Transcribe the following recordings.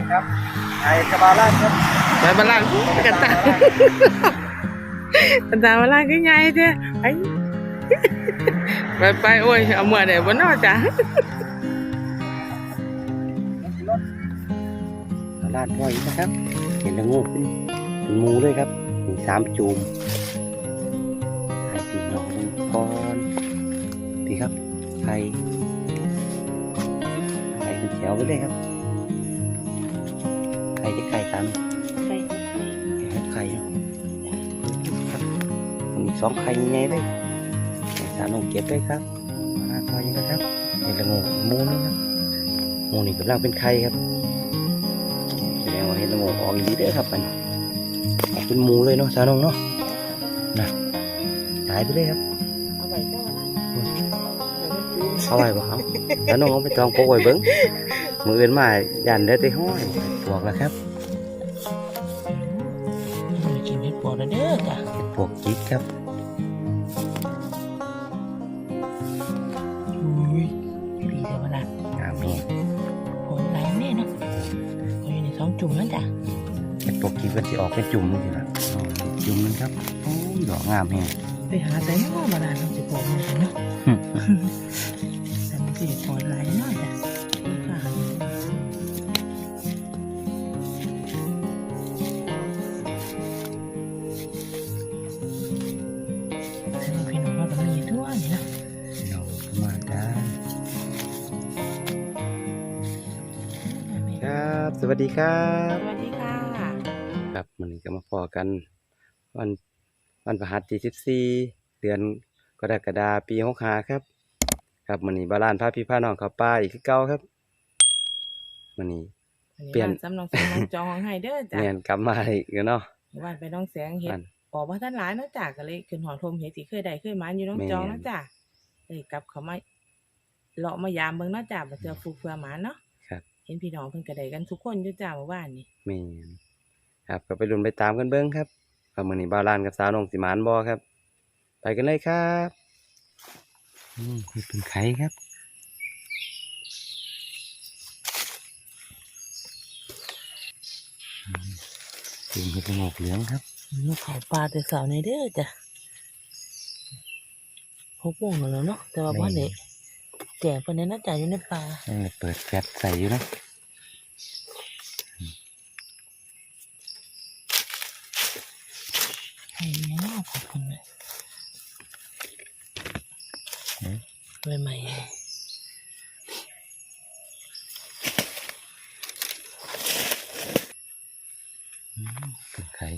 นะครับไอ้กระบาลาดครับไปบ้านล่างกันตากันตาบ้านล่างก็ใหญ่เด้อไปไปไปโอ้ยเอาเมื่อเดี๋ยวบนนอจ้ะลาดพ่อยนะครับ เห็นแล้วงูเป็นเป็นหมูเลยครับมีสามจูมให้พี่น้องดูก่อนพี่ครับไข่ไข่เป็นแถวไปเลยครับไข่ จะไข่ตามไปไข่เนาะครับมีสองไข่ใหญ่เลยสารลงเก็บเลยครับมาลาดพ่อยนะครับเห็นล้วงูมูนี่ครับมูนี่กำลังเป็นไข่ครับแสดงว่าเห็ดละงกออกดีเด้อครับมันออกเป็นมูเลยเนาะสาวน้องเนาะนะหายไปเลยครับเอาไปเจ้าบ้านเอาไว้บ่ครับสาวน้องเอาไปจองโปกไว้เบิ้งมืออื่นมายันเด้อไปห้อยบอกแล้วครับ ครับอุ้ยดีเสียเวลางามนี่ผลไหลแน่เนาะเขาอยู่ในท้องจุ่มแล้วจ้ะเห็ดปวกจิกมันสิออกเป็นจุ่มนี่สิละอ๋อจุ่มนึงครับโอ้ยดอกงามแฮงไปหาแต่เนาะมาดานมันสิปวดมันเนาะ วัสดีครับสวัสดีค่ะครับมันนี้ก็มาพอกัน วันวันพฤหัสที่สิบสี่เดือนกรกฎาปีหกหาครับ ครับมันนี้บาลานพาพี่พาน้องเขาป้าอีกคือเก่าครับมันนี้ เปลี่ยนสำนองสำนองจองให้เด้อจ้ะเนียนกลับมาอีกแล้วเนาะวันไปน้องแสงเห็ดมันออกมาท่านหลายเนาะจ้ะก็เลยขึ้นหอทมเห็ดที่เคยได้เคยมาอยู่น้องแม่นจองเนาะจ้ะเลยกลับเขามาเลาะมายามเบิ่งเนาะจ้ะมาเจอฟูเฟือหมาเนาะครับเห็นพี่น้องเพิ่นก็ได้กันทุกคนอยู่จ้ะเมื่อวานนี่แม่นครับก็ไปลุ้นไปตามกันเบิ้งครับว่ามันนี้บาลานกับสาวน้องสิหมานบอครับ ไปกันเลยครับอืมนี่เป็นไข่ครับอืมเป็นเห็ดละโงกเหลืองครับลูกเขาปลาแต่สาวในเด้อจ้ะหกโมงแล้วเนาะแต่ว่าแม่นบ้านเด็ก แก่เพิ่นเนี่ยน่าจะอยู่ในป่ายังเลยเปิดแฟลชใส่อยู่นะให้แม่เนาะขอบคุณเลยใหม่ๆเป็นไข่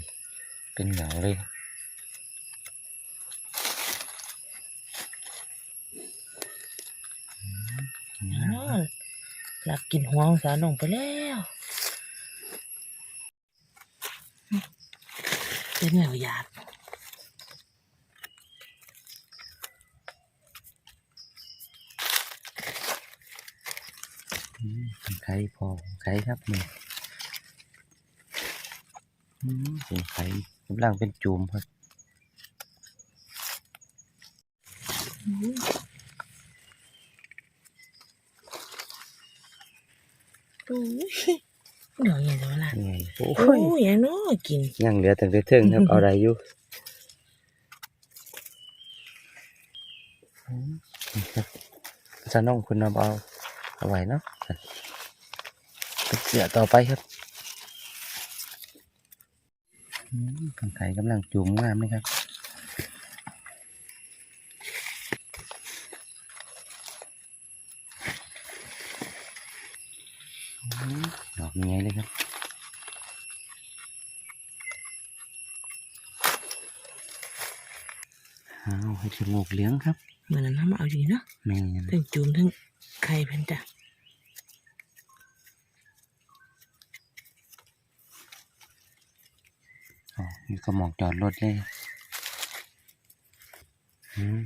เป็นเหงาเลยครับ นอนหลับ กินหัวของสาน้องไปแล้วเป็นแมวหยาดอืมเป็นไข่พอไข่ครับนี่อืมเป็นไข่กำลังเป็นจูมครับ ตู้เดี๋ยวอย่างเดี๋ยวละ นี่ไง โอ้โอ้ยยอย่างน้อกินยังเหลือแต่เทิงๆครับเอาอะไรอยู่อืมนี่ครับจะน้องคุณเอาเอาเอาไว้เนาะเป็นเสือต่อไปครับอืมเป็นไข่กำลังจูมงามเลยครับอืมดอกนี้เลยครับ อาให้จมูกเลี้ยงครับเหมือนนั้นทำเอาอยู่เนาะแม่นทั้งจุ่มทั้งไข่เพิ่นจ้ะอ๋อนี่ก็หมองจอดรถเลยอืม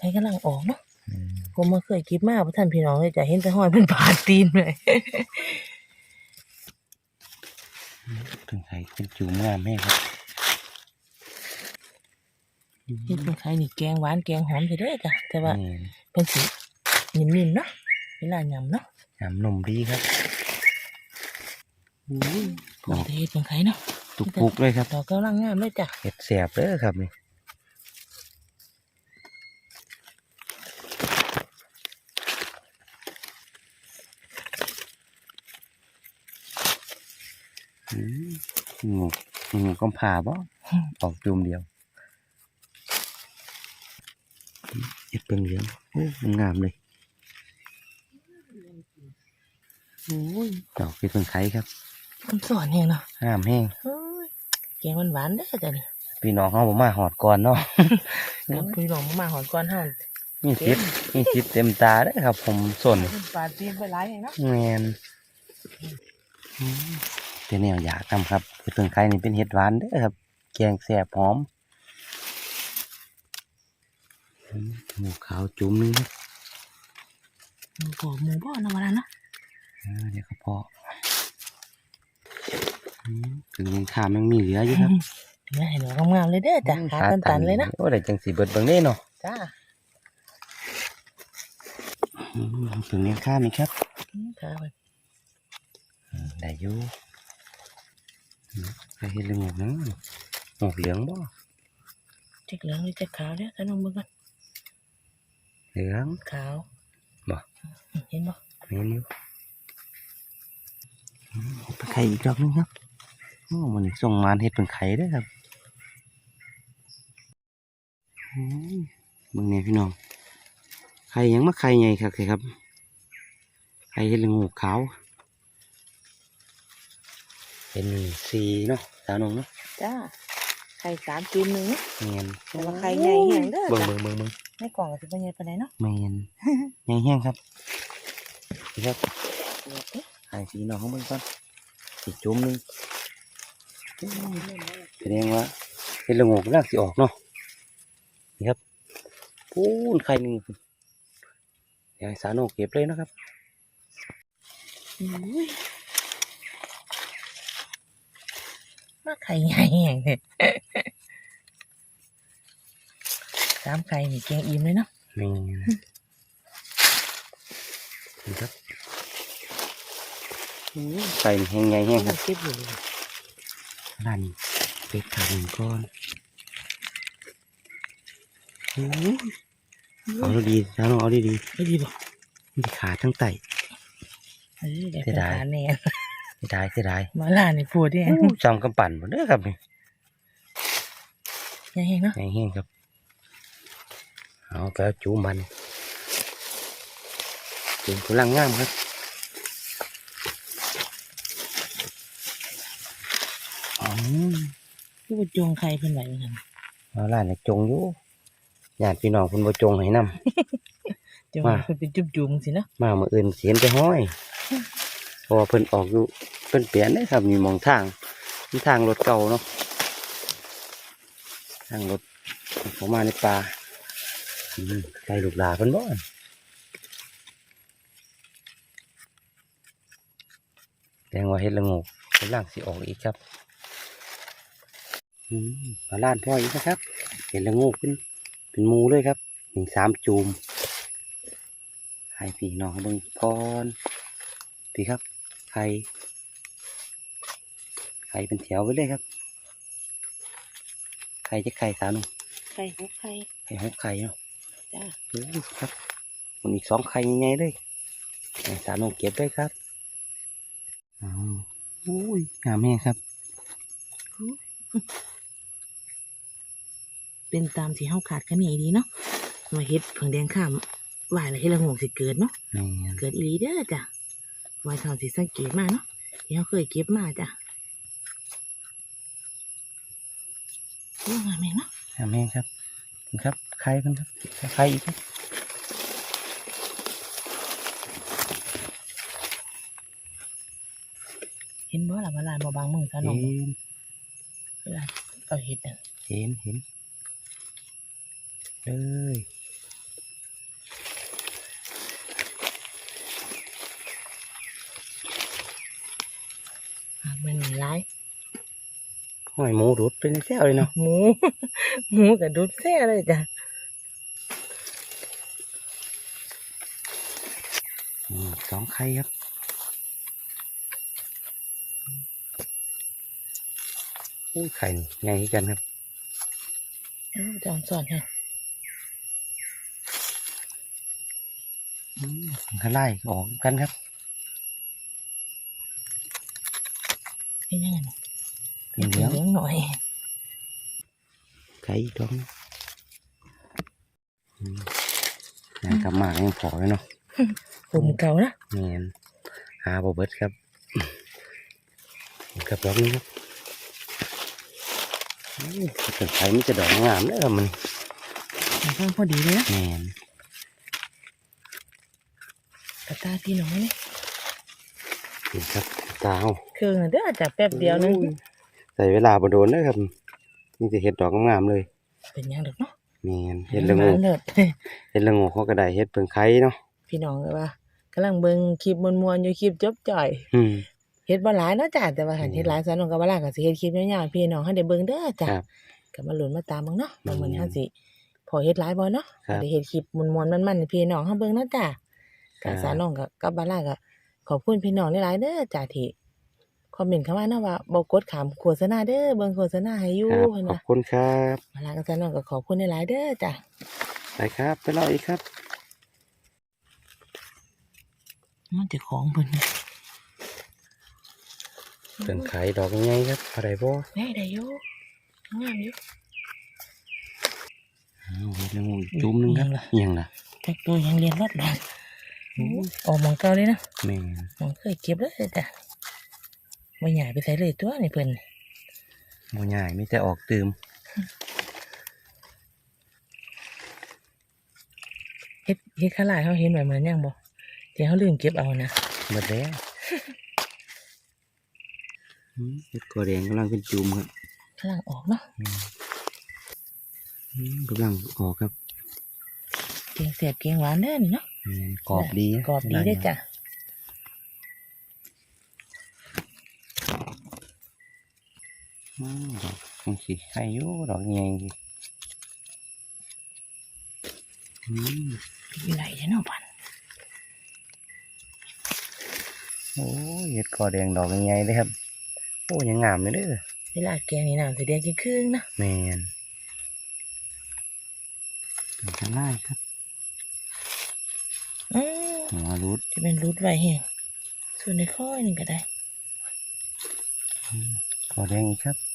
เห็นไข่กำลังออกเนาะอืมผมมาเคยคิดมากว่าท่านพี่น้องเลยจะเห็นแต่ห้อยเป็นบาดตีนเลยอถึงไข่เป็นจูมงามแม่ครับเฮ็ดเป็นไข่นี่แกงหวานแกงหอมไปเด้อจ้ะแต่ว่านี่เป็นสีนิ่มๆเนาะเวลายำเนาะน้ำนมดีครับอุ้ยปกติเฮ็ดเป็นไข่เนาะตุกปุกเลยครับดอกกำลังงามเลยจ้ะเห็ดแสบเด้อครับนี่อืม งูงูก็ผ่าบ่ออกจูมเดียวเห็ดเปิงเหลืองโอ้มันงามเลยโอ้ยดอกเห็ดเปิงไข่ครับมันสอนแฮงเนาะงามแห้งโอ้ยแกงหวานๆเด้อจ้ะนี่พี่น้องเขาบอกมาหอดก่อนเนาะกับพี่น้องมาหอนก่อนเฮามีคิดมีคิดเต็มตาเด้อครับ ผมส่วนปลาตีนไปหลายแฮงเนาะแมนอืม เป็นแนวอยากทำครับคือถึงไข่นี่เป็นเห็ดหวานเด้อครับ แกงแสบหอมอืมหมูขาวจุ่มนึงครับหมูกรอบหมูบ่เนาะว่าล่ะเนาะอ่าเดี๋ยวก็พออืมถึงยังขามันมีเหลืออยู่ครับถึงให้ดอกงามๆเลยเด้อจ้ะขาตันๆเลยนะโอ้ได้จังสีเบิดเบิ่งเด้เนาะจ้าอืมถึงยังข้ามไหมครับค่ะอืมได้อยู่อืม ใครเห็นเรื่องหมวกนะหมวกเหลืองบ่จักเหลืองหรือจักขาวเด้อท่านลองเบิ่งกันเหลืองขาวบ่เห็นบ่เมนูอืมเอาไปไข่อีกรอบนึงครับโอ้มันนี่ส่งมานเห็ดเป็นไข่เด้วยครับอืมเบิ่งเนี่ยพี่น้องไข่ยังมาไข่ใหญ่ครับครับไข่เห็ดละโงูขาว เป็นสีเนาะสาวน้องเนาะจ้าไข่สามกินหนึ่งเนาะเมียนแต่ว่าไข่ใหญ่แห้งเด้อเบิ่งจ้ะเบิ่งเบิ่งเบิ่งในกล่องก็สิบ่ใหญ่ปานใดเนาะเมียนใหญ่แห้งครับนี่ครับเดี๋ยวเอ๊ะหายสีน้องของมันก่อนสีจุ่มหนึงแสดงว่าเป็นละโงกลากสีออกเนาะนี่ครับปูนไข่หนึ่งเดี๋ยวให้สาโนเก็บเลยนะครับ อุ้ย มาไข่ใหญ่แห้งเด้สามไข่นี่แกงอิ่มเลยเนาะนี่นี่ครับอู้ไข่นี่แห้งใหญ่แห้งครับเก็บอยู่ด้านนี้เป็ดขาหนึ่งก้อนโอ้ยเอาดีๆสาโนเอาดีไม่ดีบ่ๆมีขาทั้งไตเออเดี๋ยวเสีไปยดายหาแน่เสียดายเสียดายมาล่านี่ปวดดิอู้จำกำปั่นหมดเด้อครับนี่ใหญ่แห้งเนาะแห้งๆครับเอาไปเอาจูมันจูกำลังงามครับอ๋อคือบ่จงไข่เพิ่นไว้เหมือนกันเอาล่ะเนี่ยจงอยู่ญาติพี่น้องคุณบ่จงให้นำจงว่าเพิ่นเป็นจุ่มๆสิเนาะมาเมื่ออื่นเสียนไปห้อยเพราะว่าเพิ่นออกอยู่ เพิ่นเปลี่ยนได้ครับมีมองทางมีทางรถเก่าเนาะทางรถเข้ามาในป่าอืมไก่ลูกหลาเพิ่นบ่แดงว่าเฮ็ดละงกกำลังสิออกอีกครับอืมมาล้านพ่ออีกนะครับ เห็นละงกเป็นเป็นมูเลยครับหนึ่งสามจูมให้พี่น้องเบิ่งพรพี่ครับไข่ ไข่เป็นแถวไปเลยครับ ไข่จะไข่สามหนึ่งไข่หกไข่ไข่หกไข่เนาะจ้าเออครับมันอีกสองไข่ยังไงเลยให้สามหนึ่งเก็บด้วยครับอ๋ออุ้ยงามแม่ครับ เป็นตามที่เฮาขาดคะเนดีเนาะมาเฮ็ดเพิ่งแดงข้ามวายแล้วเฮ็ดละงงสิเกิดเนาะแม่นเกิดอีหลีเด้อจ้ะวายเท่าสิสังเกตมาเนาะที่เฮาเคยเก็บมาจ้ะ โอ้งามแม่งเนาะงามแม่ครับครับไข่มันครับไข่อีกครับเห็นบ่ล่ะว่าลานบ่บางมือซะน้องเห็นเวลาเอาเฮ็ดน่ะเห็นเห็นเลยหากมันหลาย หอยหมูรุดเป็นแซวเลยเนาะหมูหมูกับดุดแซ่เลยจ้ะอืมสองไข่ครับอุ้ยไข่นี่ใหญ่กันครับเอาจอมสอนให้อืมข้างไล่ออกกันครับเป็นยังไง เป็นเหลี้ยงเลี้ยงหน่อยไข่อีกดองอืมงานกลับมาก็ยังพอเลยเนาะผมเก่านะแมนหาบเบิดครับกับดอกนี้ครับอู้เป็นไข่มันจะดอกงามเลยครับมันมันก็พอดีเลยนะแมนกระตาพี่น้องนี่นี่ครับตาเอาเครื่องน่ะเด้อจ้ะแป๊บเดียวนึงใส่เวลาบ่โดนเลยครับนี่จะเห็ดดอกงามๆเลย เป็นยังดอกเนาะแมนเห็ดละโงูมาเลิศเห็ดละโงูเขาก็ได้เห็ดเปิงไข่เนาะพี่น้องเลยว่ากำลังเบิ่งคลิปมวนๆอยู่คลิปจบจ่อยอืม เฮ็ดบ่หลายเนาะจ้ะแต่ว่าหันอืมเฮ็ดหลายสอนองก็บ่หลายก็สิเฮ็ดคลิปยาวๆพี่น้องให้ได้เบิ่งเด้อจ้ะครับก็มาลุ้นมาตามเบิ่งเนาะว่ามื้อนี้อืมเฮาสิพอเฮ็ดหลายบ่เนาะครับได้เฮ็ดคลิปมวนๆมันๆให้พี่น้องเฮาเบิ่งเนาะจ้ะครัก็บสอนองก็กับบ่หลายก็ขอบคุณพี่น้องหลายๆเด้อจ้ะที่ค อมเมนต์เข้ามาเนาะว่าบ่กดขามโฆษณาเด้อเบิ่งโฆษณาให้อยู่ครับเพิ่นขอบว่าคุณครับบ่หลายก็สอนองก็ขอบคุณหลายๆเด้อจ้ะ ไปครับ ไปรออีกครับ มันจะของเพิ่นนะเป็นไข่ดอกใหญ่ครับอะไรบ่แม่ได้อยู่งามอยู่อ้าวเห็ดละโงูอีกจุ่มหนึงครับอิหยังล่ะเอียงล่ะแต่ตัวยังเรียนรถเลยออกหมองเก่าเลยนะแม่น หมองเคยเก็บเลยจ้ะ ไม่ใหญ่ไปใส่เลยตัวนี่เพิ่นบ่ใหญ่มีแต่ออกตืมเฮ็ดเฮ็ดขลายเขาเห็นแบบเหมือนยังบ่เดี๋ยวเขาลืมเก็บเอานะหมดแล้วอืมเห็ดกอแดงกำลังเป็นจุ่มครับกำลังออกเนาะอืมกำลังออกครับ เกียงเสียบเกียงหวานเด้อนี่เนาะแม่นกรอบดีนะกรอบดีได้อจ้ะ อืม ดอกจังสิไข่อยู่ดอกใหญ่สิอืมอยู่ไหนเนาะพันโอ้ยเห็ดกอแดงดอกใหญ่ๆเลยครับโอ้ยังงามเลยเด้อเวลาแกงนี่น้ำสีแดงจริงครึ่งๆนะแมนดอกข้างล่างครับอือหัวรุดจะเป็นรูดไว้แห้งส่วนในข้อยนึงก็ได้กอแดงอีกครับอื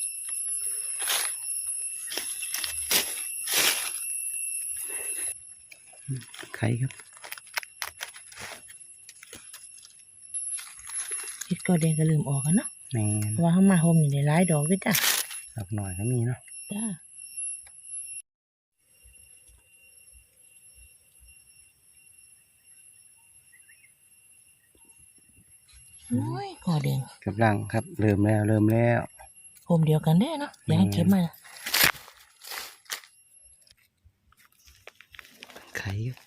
ม ไข่ครับเฮ็ดก็แดงก็ลืมออกกันเนาะแมนเพราะว่าเขามาโฮมนี่ได้หลายดอกด้วยจ้ะดอกหน่อยก็มีเนาะจ้าโอ้ยกอแดงกำลังครับเริ่มแล้วเริ่มแล้วโฮมเดียวกันได้เนาะอย่าให้เก็บมา ไข่ ครับ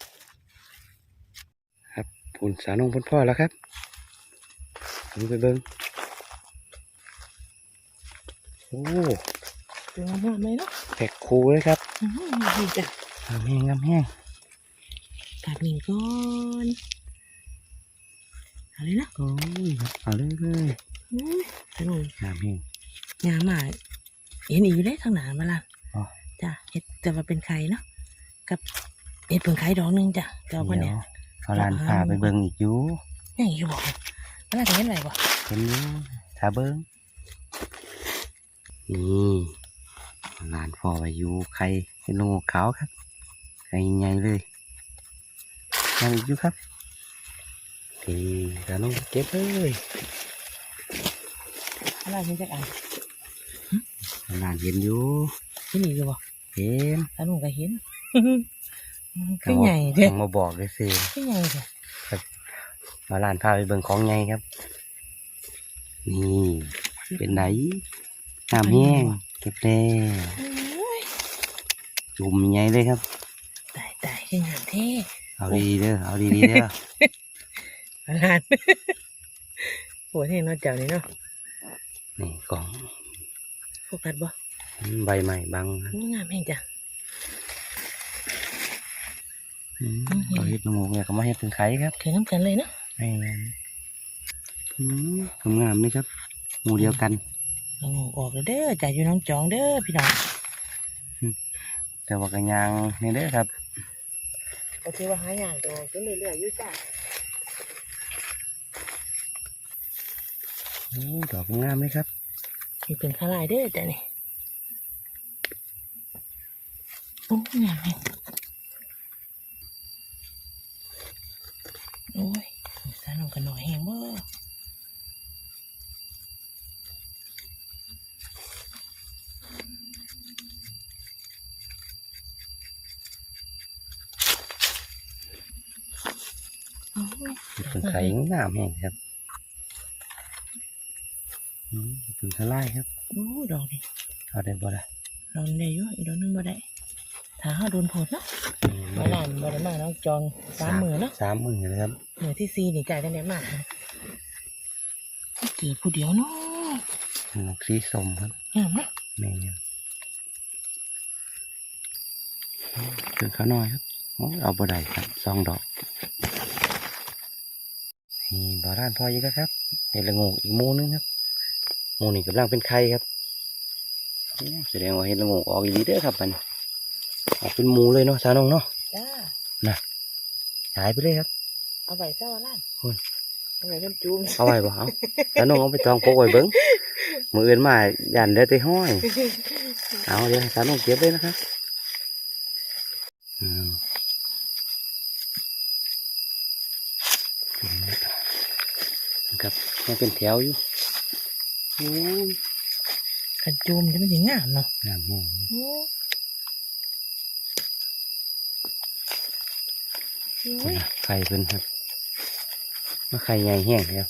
ครับปุ่นสารนงพ่นพ่อแล้วครับผมไปเบิ้งโอ้ตัวงามเลยเนาะแพ็คคูเลยครับอื้อหือนี่จ้ะงามแห้งงามแห้งกัดหนึ่งก้อนเอาเลยนะโอ้ยเอาเลยเลยอุ้ยสนุกงามแห้งงามมากเห็นอีกอยู่ได้ทางหนามาละอ๋อจ้ะเห็ดจะมาเป็นไข่เนาะกับ เห็ดเพิ่งไข่ดอกหนึงจ้ะเจ้าวันเนี้ยเอาลานพาไปเบิ้งอีกอยู่ยังอยู่บอกมันน่าจะเห็นอะไรบ่เห็นอยู่ถ้าเบิ้งนี่ลานพอไปอยู่ไข่เป็นลงขาวครับไข่ใหญ่เลยยังอีกอยู่ครับนี่สารนงเก็บเลยอะไรเห็นจักอันลานเห็นอยู่เห็นอีกอยู่บ่เห็นแล้วหนูก็เห็น คือใหญ่เด้ต้องมาบอกเลยสิคือใหญ่เด้มาลานพาไปเบิ่งของไงครับ นี่เป็นไหนน้ำแห้งเก็บแล้วโอ้ยจุ่มใหญ่เลยครับตายตายคืองามเท่เอาดีๆเด้อเอาดีๆเด้ออาลานโหเท่เนาะเจ้านี่เนาะนี่กล่องโฟกัสบ่อืมใบใหม่บังครับงามแห่งจ้ะ อืม อืม เอาเห็ดละโงกเนี่ยก็มาเห็ดเป็นไข่ครับเคยน้ำกันเลยเนาะแม่นอืมงามๆนี่ครับหมูเดียวกันเรางอกออกเลยเด้อจ่ายอยู่น้องจองเด้อพี่น้องแต่ว่ากันยางนี่เด้อครับก็ถือว่าหายากตัวจนเรื่อยๆอยู่จ้ะโอ้ดอกงามเลยครับมีเป็นข้าลายเด้อจ้ะนี่โอ้งามแห่ง โอ้ยสาน้องกันหน่อยแห้งบ่โอ้ยเห็ดเป็นไข่งามแห้งครับอืมเห็ดเป็นทลายครับโอ้ดอกนี่เอาได้บ่ล่ะดอกได้อยู่อีกดอกหนึงบ่ได้ถ้าเฮาโดนโพดเนาะอืมมาลานบ่ได้มาน้องจองสามมือเนาะสามมือเลยครับ มือที่สี่นี่จ่ายกันได้มาเจอผู้เดียวเนาะอืมสีส้มครับงามเนาะแม่นถึงข้าวน้อยครับโอ้เอาบ่ได้ครับสองดอกนี่บ่อร้านพออีกแล้วครับเห็ดละโงกอีกหมูนึงครับหมูนี่กำลังเป็นไข่ครับโอ้แสดงว่าเห็ดละโงกออกอีหลีเด้อครับมันออกเป็นหมูเลยเนาะสาวน้องเนาะจ้าหายไปเลยครับ เอาไว้ซะว่าล้านโอ้ยเอาไว้เป็นจูมเอาไว้บ่เอาสาวน้องเอาไปจองโกกไว้เบิ้งมืออื่นมายันเด้อแตีห้อย เอาเดี๋ยวให้สาวน้องเก็บเลยนะครับอืมนะครับยังเป็นแถวอยู่โอ้ยคันจูมจะไม่ถึงงามเนาะงามแห้งโอ้โอ้ยไข่เป็นครับ มาไข่ใหญ่แห้งครับ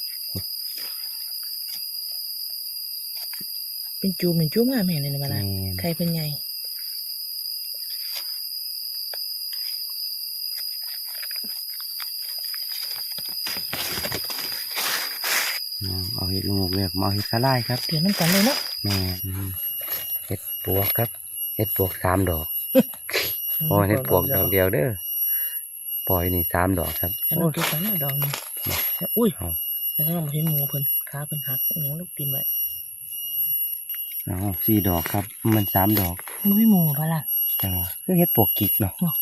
เป็นจูมเป็นจูมงามแม่เลยนะบ้าแม่นนใครเป็นไงอืมเอาเห็ดละโงกเลยมาเอาเห็ดกระไล่ครับเดือนน้ำกันเลยเนาะแม่นเห็ดปวกครับเห็ดปวกสามดอกโอ้ยเห็ดปวกดอกเดียวเด้อปล่อยนี่สามดอกครับฉันเอาเก็บไว้หน้าดอกหนึง อุ้ยเอาแล้วก็มาเห็นหมูเพิ่นขาเพิ่นหักอหยังลูกกินไว้เอาสี่ดอกครับ มันสามดอก มันไม่หมูปะล่ะจังหวะคือเห็ดปวกกิกเนาะเนาะ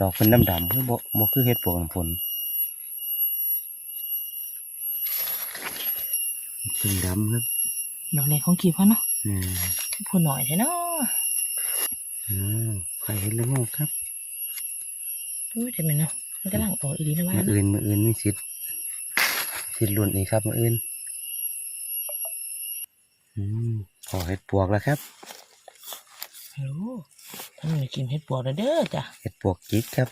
ดอกเป็นดำดำๆคือบ่บ่คือเห็ดปวกน้ำฝนเป็นดำครับดอกเล็กของกีบเขาเนาะอืมพูดหน่อยใช่เนาะอืมไข่เห็ดละโงกครับอุ้ยจะเป็นเนาะมันกำลังออกอีดีนะว่ามือเนาะอื่นมืออื่นมีสิทธิ์ สิทธิ์รุ่นอีกครับมืออื่นอืมพอเห็ดปวกแล้วครับโอ้ทำหนูกินเห็ดปวกแล้วเด้อจ้ะเห็ดปวกกิกครับ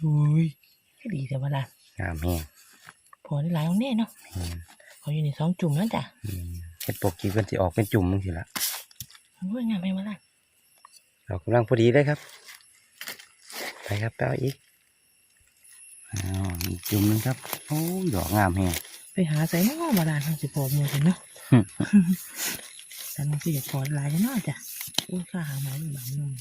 อุ้ยดีแต่ว่าล่ะงามแห้งพอได้หลายของแน่เนาะอืมพออยู่ในสองจุ่มแล้วจ้ะอืมเห็ดปวกกิกมันจะออกเป็นจุ่มมึงสิละอุ้ยงามไหมวะล่ะเรากำลังพอดีเลยครับ ไปครับไปเอาอีก อ้าวอีกจุ่มหนึงครับ โอ้ยดอกงามแฮงไปหาใส่เนาะบาดาลทางสิพอหมูเห็นเนาะหึแต่มันคืออยากพอหลายเนาะจ้ะอุ้ยข้าหาไม้หลังนุ่ม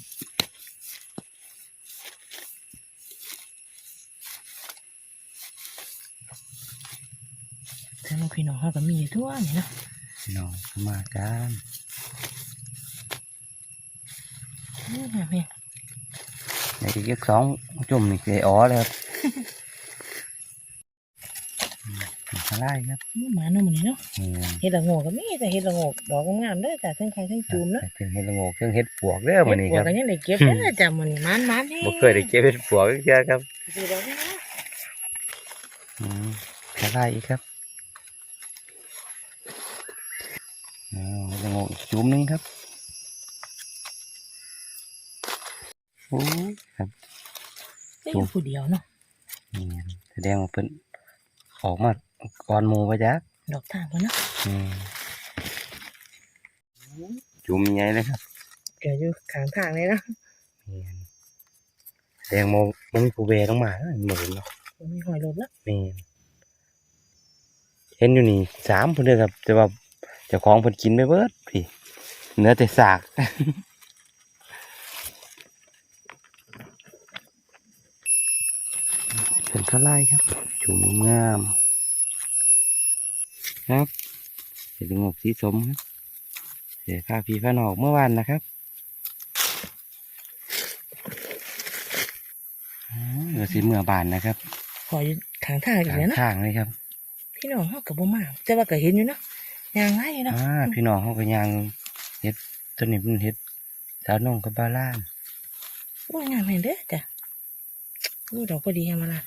แต่ลูกพี่น้องเขาก็มีอยู่ทั่วนี่เนาะพี่น้องมากันอุ้ยงามแม่เดี๋ยวอีกสองจุ่มนี่คืออ๋อเลยครับ มทลายครับอุ้ยหมาเนาะมันนี่เนาะนี่เห็ดละโงกก็มีแต่เห็ดละโงกดอกงามๆเด้อจ้ะทั้งใครทั้งจูมเนาะเครื่องเห็ดละโงกเครื่องเห็ดปวกเด้อมันนี่เห็ดคปวรับกก็ยังได้เก็บเด้อจ้ะมันนี่มันมันแฮะบ่เคยได้เก็บเห็ดปวกเยอะครับดูดอกนี่นะอืมทลายอีกครับอ๋อเห็ดละโงกอีกจุ่มหนึงครับโอ้ยครับได้อยู่ผู้เดียวเนาะนี่แสดงว่าเป็นออกมา ก่อนหมูไปจ้ะดอกทางเพิ่นเนาะอืมจุ่มใหญ่เลยครับเกิดอยู่ข้างทางเลยเนาะนี่แสดงโมมันมีผู้เวต้องมาเหมือนเนาะมีหอยลมแล้วนี่เห็นอยู่นี่สามเพิ่นเด้อครับแต่ว่าเจ้าของเพิ่นกินไปเบิดพี่เหลือแต่ซากเป็นสลายครับจุ่มงาม ครับเห็ดงอกสีสมครับเสียค่าพีผ้านอกเมื่อวานนะครับอ๋อเดี๋ยวสีเมื่อบานนะครับขออยู่ทางทางอีกทางแล้วนะข้างเลยครับ พี่น้องเฮากับบ่มาแต่ว่าก็เห็นอยู่เนาะยางง่ายอยู่เนาะอ่าพี่น้องเขาก็ยังเฮ็ดต้นนี้เป็นเฮ็ดสาวน้องกับบาลานโอ้ยงามแม่นเด้อจ้ะอู้ดอกก็ดีแฮมาล่ะ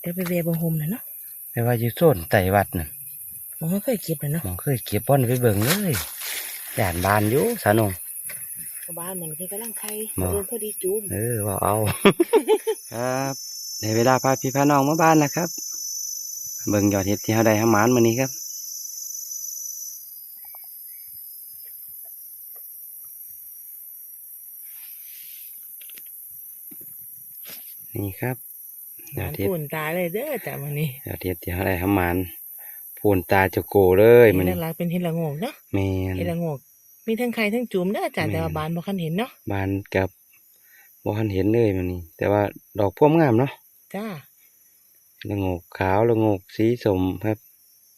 เดี๋ยวไปเวะเบังโฮมน่ะเนาะไปว่าอยู่โซนไต่วัดน่ะ มันก็เคยเก็บเลยเนาะหมองเคยเก็บป้อนไปเบิ่งเลยย่านบานอยู่สาวน้องบ้านมันคือกำลังไข่มาเดินพอดีจูมเออว่าเอา ครับในเวลาพาพี่พาน้องมาบ้านแล้วครับ เบิ่งยอดเห็ดที่เขาได้ห้าหมานมานี้ครับนี่ครับยอบ้าดนเห็ดปุ่นตาเลยเด้อจ้ะมันนี่ยอดเห็ดที่เขาได้ห้าหมาน พูนตาจะโกเลยมันเห็นี่นหลักๆเป็นเห็ดละโงกเนาะแมนเห็ดละโงกมีทั้งไข่ทั้งจูมเด้อจ้ะแม่นแต่ว่าบ้านบ่คันเห็นเนาะบานกับบ่ทันเห็นเลยมันนี่แต่ว่าดอกพ่วงงามเนาะจ้าละโงกขาวละโงกสีสมครับ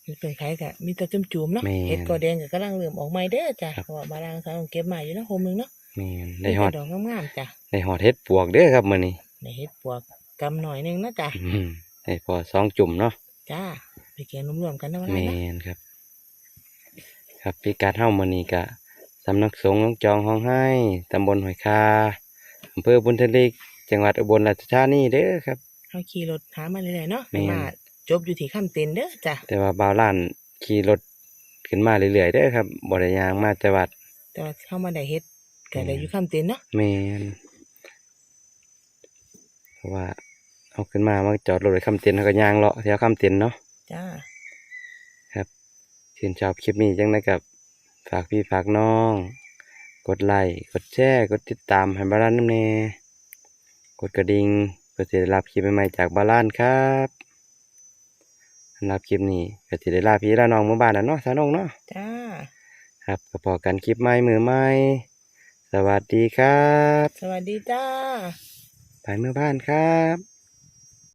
มันเป็นไข่กะมีแต่จุ่มๆเนาะแม่นเห็ดกอแดงก็กำลังเริ่มออกใหม่เด้อจ้ะครับเพราะว่าบาลางสาวเก็บมาอยู่นะโฮมหนึงเนาะแมนได้หอดมีแต่ดอกงามๆจ้ะได้หอดเห็ดปวกเด้อครับมื้อนี้ในเห็ดปวกกำหน่อยหนึงนะจ้ะอืมได้พอสองจุ่มเนาะจ้า ไปเกี่ยรวมๆกันนะวันแมนั้นนะนครับ ครับพิกัดเฮ้ามื้อนี้กะสำนักสงฆ์หนองจองห้องให้ตำบลหอยคาอำเภอบุญทลิก จังหวัดอุบลราชธานีเด้อครับ เขาขี่รถหามาเรื่อยๆเนาะแม่น มาจบอยู่ที่ข้ามเต็นเด้อจ้ะแต่ว่าบ่าวล้านขี่รถขึ้นมาเรื่อยๆเด้อครับบ่ได้ย่างมาแต่วัด แต่ว่าเข้ามาได้เฮ็ดก็ได้แม่นอยู่ข้ามเต็นเนาะแมนเพราะว่าเอาขึ้นมามาจอดรถไว้คำเตียนเขาก็ย่างเลาะแถวคำเตียนเนาะ จ้า ครับชื่นชอบคลิปนี้จังไดกับ ฝากพี่ฝากน้อง กดไลค์กดแชร์กดติดตามให้บาลานน้ำเนกดกระดิ่งเพื่อจะได้รับคลิปใหม่ๆจากบาลานครับสำหรับคลิปนี้ก็จะได้ลาพี่ลาน้องหมาบ้านแล้วเนาะสาน้องเนาะจ้า ครับก็พอกันคลิปใหม่มือใหม่สวัสดีครับ สวัสดีจ้า ไปเมื่อบ้านครับ